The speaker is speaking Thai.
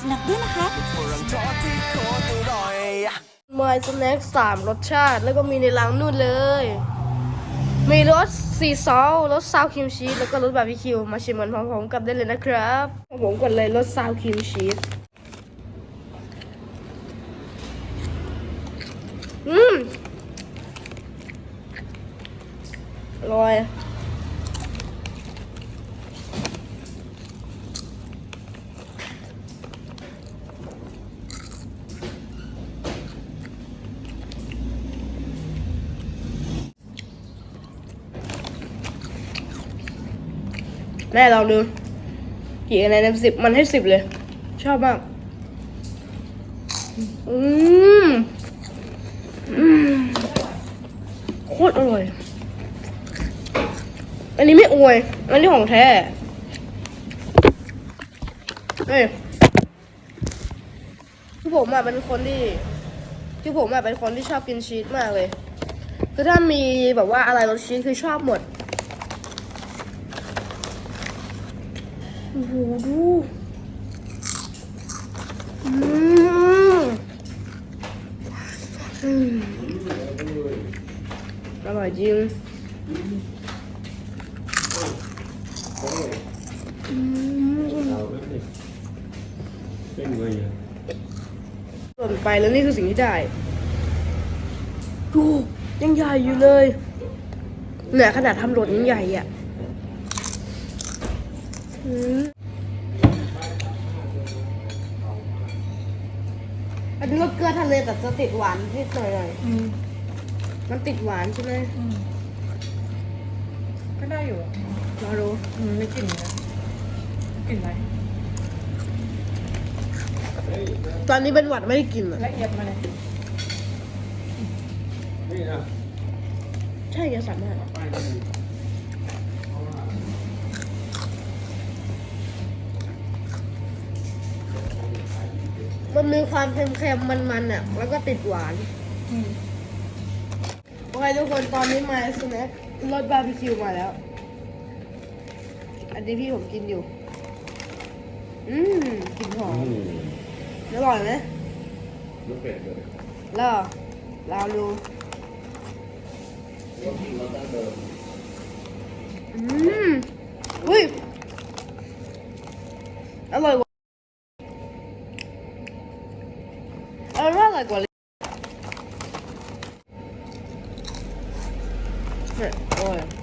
สนับด้วยนะคะมายสแน็คสามรสชาติ แล้วก็มีในรังนู่นเลย มีรสซีซอลรสซาวครีมชีสแล้วก็รสบาร์บีคิวมาชิมกันพร้อมๆกันได้เลยนะครับผมกดเลยรสซาวครีมชีสอืมอร่อย แม่ลองดู กี่คะแนนเต็มสิบมันให้สิบเลย ชอบมาก อืมอืมโคตรอร่อย อันนี้ไม่อวย อันนี้ของแท้เฮ้ยคือผมอะเป็นคนที่คือผมอะเป็นคนที่ชอบกินชีสมากเลย คือถ้ามีแบบว่าอะไรรสชีสคือชอบหมด โอ้โหดูอืมอืมอร่อยจริงอืมเป็นไงอะหล่นไปแล้วนี่คือสิ่งที่ได้ ดู ยังใหญ่อยู่เลยเนี่ยขนาดทำหล่นยังใหญ่อะ อืมอันนี้ก็เกลือทะเลแต่จะติดหวานนิดหน่อยหน่อยๆมันติดหวานใช่ไหมก็ได้อยู่รอดูอืมไม่กลิ่นนะกลิ่นอะไรตอนนี้เป็นหวัดไม่ได้กินอะ ละเอียดมาเลยนี่นะใช่แกสั่งมาไปเลย มันมีความเค็มๆ มันๆอะ แล้วก็ติดหวานอืมโอเคทุกคนตอนนี้มาสแน็ครสบาร์บีคิวมาแล้ว อันนี้พี่ผมกินอยู่ อืมกลิ่นหอมอืมอร่อยไหมลูกเป็ดเลยแล้วลองดูรสรสดั้งเดิมอืม 了过来。对，